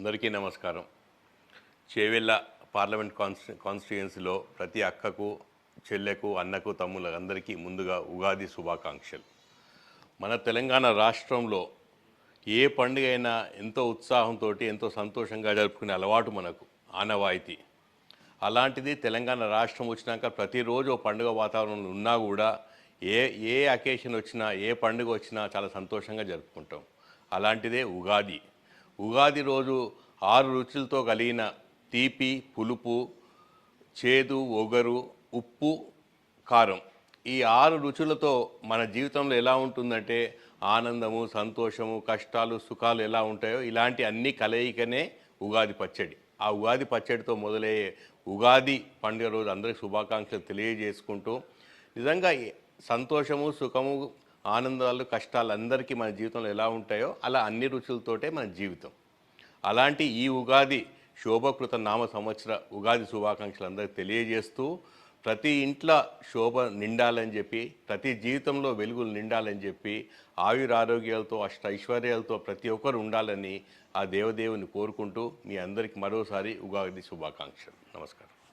అందరికీ నమస్కారం. చేవెళ్ళ పార్లమెంట్ కాన్స్టి కాన్స్టిట్యుయెన్సీలో ప్రతి అక్కకు చెల్లెకు అన్నకు తమ్ముళ్ళ అందరికీ ముందుగా ఉగాది శుభాకాంక్షలు. మన తెలంగాణ రాష్ట్రంలో ఏ పండుగ అయినా ఎంతో ఉత్సాహంతో ఎంతో సంతోషంగా జరుపుకునే అలవాటు మనకు ఆనవాయితీ. అలాంటిది తెలంగాణ రాష్ట్రం వచ్చినాక ప్రతిరోజు ఓ పండుగ వాతావరణంలో ఉన్నా కూడా ఏ ఏ అకేషన్ వచ్చినా ఏ పండుగ వచ్చినా చాలా సంతోషంగా జరుపుకుంటాం. అలాంటిదే ఉగాది. ఉగాది రోజు ఆరు రుచులతో కలిగిన తీపి పులుపు చేదు ఒగరు ఉప్పు కారం. ఈ ఆరు రుచులతో మన జీవితంలో ఎలా ఉంటుందంటే ఆనందము సంతోషము కష్టాలు సుఖాలు ఎలా ఉంటాయో ఇలాంటి అన్ని కలయికనే ఉగాది పచ్చడి. ఆ ఉగాది పచ్చడితో మొదలయ్యే ఉగాది పండుగ రోజు అందరికీ శుభాకాంక్షలు తెలియజేసుకుంటూ నిజంగా సంతోషము సుఖము ఆనందాలు కష్టాలు అందరికీ మన జీవితంలో ఎలా ఉంటాయో అలా అన్ని రుచులతోటే మన జీవితం. అలాంటి ఈ ఉగాది శోభకృత నామ సంవత్సర ఉగాది శుభాకాంక్షలు అందరికీ తెలియజేస్తూ ప్రతి ఇంట్లో శోభ నిండాలని చెప్పి ప్రతి జీవితంలో వెలుగులు నిండాలని చెప్పి ఆయురారోగ్యాలతో అష్ట ఐశ్వర్యాలతో ప్రతి ఒక్కరు ఉండాలని ఆ దేవదేవుని కోరుకుంటూ మీ అందరికి మరోసారి ఉగాది శుభాకాంక్షలు. నమస్కారం.